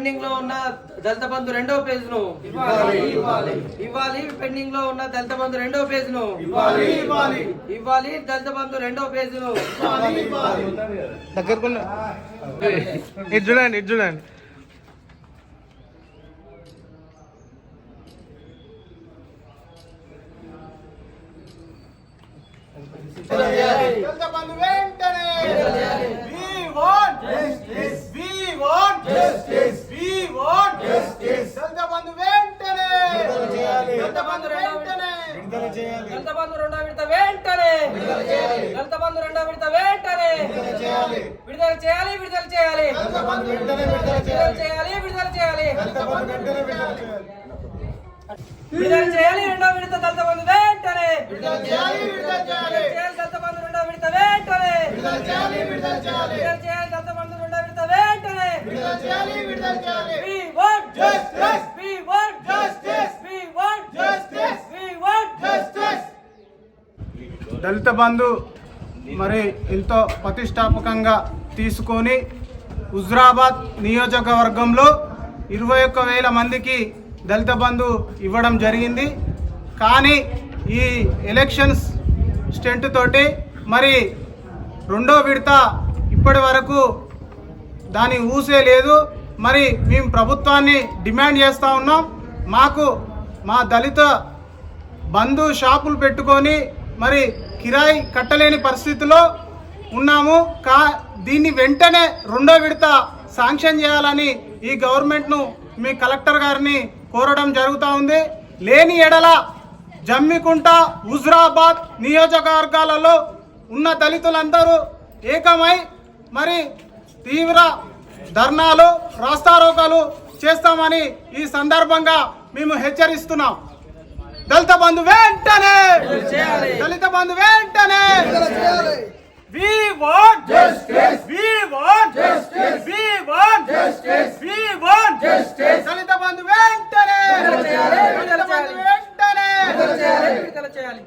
పెండింగ్లో ఉన్న దళిత బంధు రెండో పేజ్ను ఇవ్వాలి. పెండింగ్లో ఉన్న దళిత బంధు రెండో పేజ్ను ఇవ్వాలి. దళిత బంధు రెండో పేజ్ను దగ్గరకున్న ఇది చూడండి ఇది చూడండి. దళిత బంధు వెంటనే We want justice. We want justice. We want justice. దళిత బంధు వెంటనే దళిత బంధు వెంటనే దళిత బంధు రెండో విడత వెంటనే. దళిత బంధు రెండో విడత వెంటనే. విడుదల చేయాలి. విడుదల చేయాలి విడుదల చేయాలి. విడుదల చేయాలి. విడుదల చేయాలి. రెండో విడత దళిత బంధు వెంటనే. విడుదల చేయాలి విడుదల చేయాలి. చేయాలి దళిత బంధు రెండో విడత వెంటనే. విడుదల చేయాలి విడుదల చేయాలి. విడుదల చేయాలి దళిత బంధు రెండో విడత వెంటనే. విడుదల చేయాలి విడుదల చేయాలి We want Justice. We want Justice. We want Justice. We want Justice. దళిత బంధు మరి ఎంతో ప్రతిష్టాపకంగా తీసుకొని హుజరాబాద్ నియోజకవర్గంలో ఇరవై ఒక్క వేల మందికి దళిత బంధు ఇవ్వడం జరిగింది. కానీ ఈ ఎలక్షన్స్ స్టెంట్ తోటి మరి రెండో విడత ఇప్పటి వరకు దాని ఊసే లేదు. మరి మేము ప్రభుత్వాన్ని డిమాండ్ చేస్తూ ఉన్నాం. మాకు మా దళిత బంధు షాపులు పెట్టుకొని మరి కిరాయి కట్టలేని పరిస్థితిలో ఉన్నాము. కా దీన్ని వెంటనే రెండో విడత శాంక్షన్ చేయాలని ఈ గవర్నమెంట్ను మీ కలెక్టర్ గారిని కోరడం జరుగుతూ ఉంది. లేని ఎడల జమ్మికుంట హుజరాబాద్ నియోజకవర్గాలలో ఉన్న దళితులందరూ ఏకమై మరి తీవ్ర ధర్నాలు రాస్తారోకాలు చేస్తామని ఈ సందర్భంగా మేము హెచ్చరిస్తున్నాం. దళిత బంధు వెంటనే దళిత బంధు వెంటనే We want justice. We want justice. We want justice. We want justice. దళిత బంధు వెంటనే దళిత బంధు వెంటనే విడుదల చేయాలి